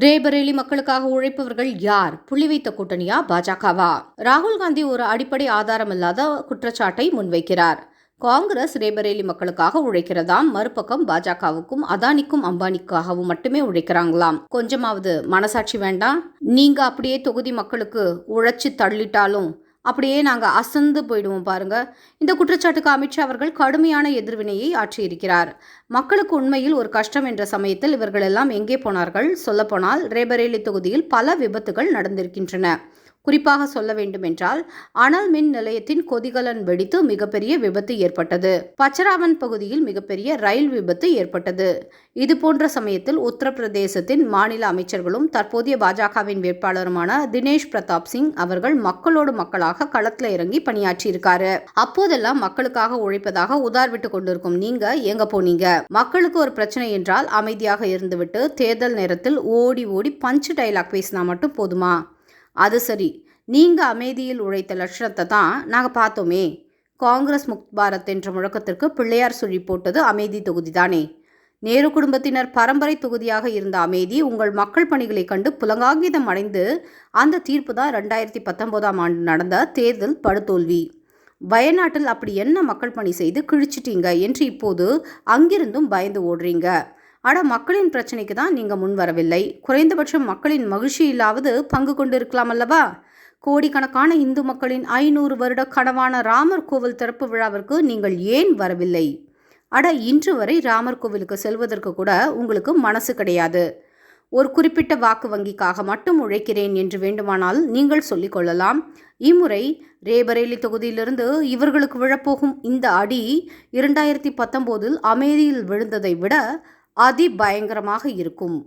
ரேபரேலி மக்களுக்காக உழைப்பவர்கள் யார்? புள்ளி வைத்த கூட்டணியா? பாஜகவா? ராகுல் காந்தி ஒரு அடிப்படை ஆதாரமில்லாத குற்றச்சாட்டை முன்வைக்கிறார். காங்கிரஸ் ரேபரேலி மக்களுக்காக உழைக்கிறதாம் மறுபக்கம் பாஜகவுக்கும் அதானிக்கும் அம்பானிக்காகவும் மட்டுமே உழைக்கிறாங்களாம். கொஞ்சமாவது மனசாட்சி வேண்டாம். நீங்க அப்படியே தொகுதி மக்களுக்கு உழைச்சி தள்ளிட்டாலும் அப்படியே நாங்கள் அசந்து போயிடுவோம் பாருங்க. இந்த குற்றச்சாட்டுக்கு அமித்ஷா அவர்கள் கடுமையான எதிர்வினையை ஆற்றியிருக்கிறார். மக்களுக்கு உண்மையில் ஒரு கஷ்டம் என்ற சமயத்தில் இவர்கள் எல்லாம் எங்கே போனார்கள்? சொல்லப்போனால் ரேபரேலி தொகுதியில் பல விபத்துகள் நடந்திருக்கின்றன. குறிப்பாக சொல்ல வேண்டுமென்றால் அனல் மின் நிலையத்தின் கொதிகலன் வெடித்து மிகப்பெரிய விபத்து ஏற்பட்டது. பச்சராவன் பகுதியில் மிகப்பெரிய ரயில் விபத்து ஏற்பட்டது. இதுபோன்ற சமயத்தில் உத்தரப்பிரதேசத்தின் மாநில அமைச்சர்களும் தற்போதைய பாஜகவின் வேட்பாளருமான தினேஷ் பிரதாப் சிங் அவர்கள் மக்களோடு மக்களாக களத்தில் இறங்கி பணியாற்றியிருக்காரு. அப்போதெல்லாம் மக்களுக்காக உழைப்பதாக உதார் விட்டு கொண்டிருக்கும் நீங்க எங்க போனீங்க? மக்களுக்கு ஒரு பிரச்சனை என்றால் அமைதியாக இருந்துவிட்டு தேர்தல் நேரத்தில் ஓடி ஓடி பஞ்சு டைலாக் பேசினா மட்டும் போதுமா? அது சரி. நீங்கள் அமைதியில் உழைத்த லட்சணத்தை தான் நாங்கள் பார்த்தோமே. காங்கிரஸ் முக்த் பாரத் என்ற முழக்கத்திற்கு பிள்ளையார் சுழி போட்டது அமைதி தொகுதி தானே நேரு குடும்பத்தினர் பரம்பரை தொகுதியாக இருந்த அமைதி உங்கள் மக்கள் பணிகளை கண்டு புலங்காகிதம் அடைந்து அந்த தீர்ப்பு தான் ரெண்டாயிரத்தி பத்தொம்போதாம் ஆண்டு நடந்த தேர்தல் படுதோல்வி. வயநாட்டில் அப்படி என்ன மக்கள் பணி செய்து கிழிச்சிட்டீங்க என்று இப்போது அங்கிருந்தும் பயந்து ஓடுறீங்க. அட மக்களின் பிரச்சனைக்கு தான் நீங்கள் முன் வரவில்லை. குறைந்தபட்சம் மக்களின் மகிழ்ச்சியிலாவது பங்கு கொண்டு இருக்கலாம் அல்லவா? கோடிக்கணக்கான இந்து மக்களின் ஐநூறு வருட கனவான ராமர் கோவில் திறப்பு விழாவிற்கு நீங்கள் ஏன் வரவில்லை? அட இன்று வரை ராமர் கோவிலுக்கு செல்வதற்கு கூட உங்களுக்கு மனசு கிடையாது. ஒரு குறிப்பிட்ட வாக்கு வங்கிக்காக மட்டும் உழைக்கிறேன் என்று வேண்டுமானால் நீங்கள் சொல்லிக்கொள்ளலாம் இம்முறை ரேபரேலி தொகுதியிலிருந்து இவர்களுக்கு விழப்போகும் இந்த அடி இரண்டாயிரத்தி பத்தொம்போதில் அமைதியில் விழுந்ததை விட அதிபயங்கரமாக இருக்கும்.